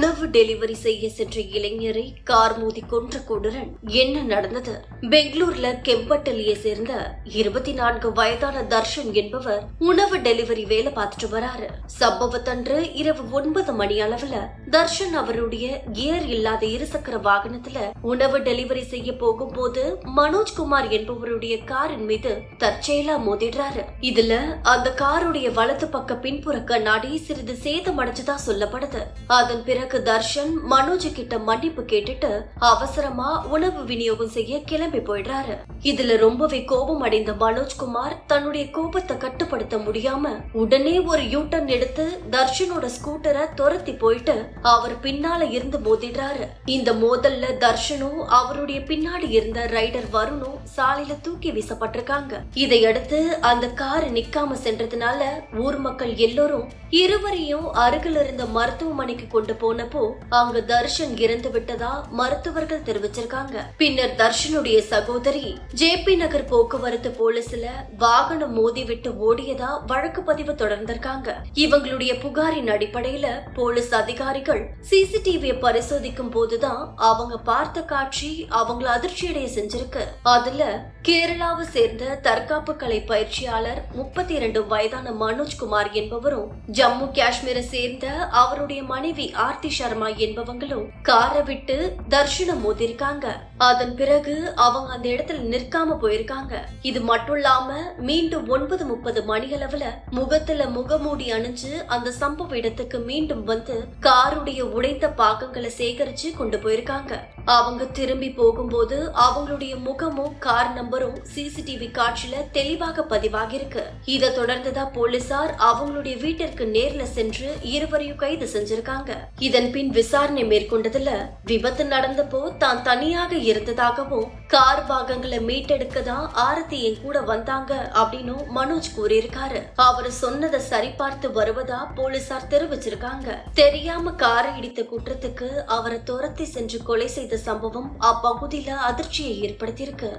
உணவு டெலிவரி செய்ய சென்ற இளைஞரை கார் மோதி கொன்ற கொடூரன். என்ன நடந்தது? பெங்களூர்ல கெம்பட்டலியை சேர்ந்த இருபத்தி நான்கு வயதான தர்ஷன் என்பவர் உணவு டெலிவரி வேலை பார்த்துட்டு வராரு. சம்பவத்தன்று இரவு ஒன்பது மணி அளவுல தர்ஷன் அவருடைய கியர் இல்லாத இருசக்கர வாகனத்துல உணவு டெலிவரி செய்ய போகும்போது மனோஜ்குமார் என்பவருடைய காரின் மீது தற்செயலா மோதிடுறாரு. இதுல அந்த காருடைய வலது பக்க பின்புற கண்ணாடி சிறிது சேதமடைஞ்சதா சொல்லப்படுது. அதன் பிறகு தர்ஷன் மனோஜ் கிட்ட மன்னிப்பு கேட்டுட்டு அவசரமா உணவு விநியோகம் செய்ய கிளம்பி போயிடுறாரு. இதுல ரொம்பவே கோபம் அடைந்த மனோஜ்குமார் தன்னுடைய கோபத்தை கட்டுப்படுத்த முடியாம உடனே ஒரு யூட்டன் எடுத்து தர்ஷனோட ஸ்கூட்டரை துரத்தி போயிட்டு அவர் பின்னால இருந்து மோதிடுறாரு. இந்த மோதல்ல தர்ஷனும் அவருடைய பின்னாடி இருந்த ரைடர் வருணும் சாலையில தூக்கி வீசப்பட்டிருக்காங்க. இதையடுத்து அந்த கார் நிக்காம சென்றதுனால ஊர் மக்கள் எல்லோரும் இருவரையும் அருகில் இருந்த மருத்துவமனைக்கு கொண்டு போனப்போ அங்க தர்ஷன் இறந்து விட்டதா மருத்துவர்கள் தெரிவிச்சிருக்காங்க. பின்னர் தர்ஷனுடைய சகோதரி ஜே பி நகர் போக்குவரத்து போலீஸ்ல வாகனம் மோதி விட்டு ஓடியதா வழக்கு பதிவு தொடர்ந்திருக்காங்க. இவங்களுடைய புகாரின் அடிப்படையில போலீஸ் அதிகாரிகள் சிசிடிவியை பரிசோதிக்கும் போதுதான் அவங்க பார்த்த காட்சி அவங்கள அதிர்ச்சியடைய செஞ்சிருக்கு. அதுல கேரளாவை சேர்ந்த தற்காப்பு கலை பயிற்சியாளர் முப்பத்தி இரண்டு வயதான மனோஜ்குமார் என்பவரும் ஜம்மு காஷ்மீரை சேர்ந்த அவருடைய மனைவி ஆர் ஆர்த்தி சர்மா என்பவங்களும் காரை விட்டு தர்ஷனம் மோதிருக்காங்க. அதன் பிறகு அவங்க அந்த இடத்துல நிற்காம போயிருக்காங்க. இது மட்டும் இல்லாம மீண்டும் ஒன்பது முப்பது மணியளவுல முகத்துல முகமூடி அணிஞ்சு அந்த சம்பவ இடத்துக்கு மீண்டும் வந்து காருடைய உடைந்த பாகங்களை சேகரிச்சு கொண்டு போயிருக்காங்க. அவங்க திரும்பி போகும்போது அவங்களுடைய முகமும் கார் நம்பரும் சிசிடிவி காட்சியில தெளிவாக பதிவாகிருக்கு இதை தொடர்ந்துதான் போலீசார் அவங்களுடைய வீட்டிற்கு நேர்ல சென்று இருவரையும் கைது செஞ்சிருக்காங்க. இதன் பின் விசாரணை மேற்கொண்டதுல விபத்து நடந்தப்போ தான் தனியாக இருந்ததாகவும் கார் பாகங்களை மீட்டெடுக்க தான் ஆரத்தி என் கூட வந்தாங்க அப்படின்னு மனோஜ் கூறியிருக்காரு. அவர் சொன்னதை சரிபார்த்து வருவதா போலீசார் தெரிவிச்சிருக்காங்க. தெரியாம காரை இடித்த குற்றத்துக்கு அவரை துரத்தி சென்று கொலை செய்த சம்பவம் அப்பகுதியில அதிர்ச்சியை ஏற்படுத்தியிருக்கு.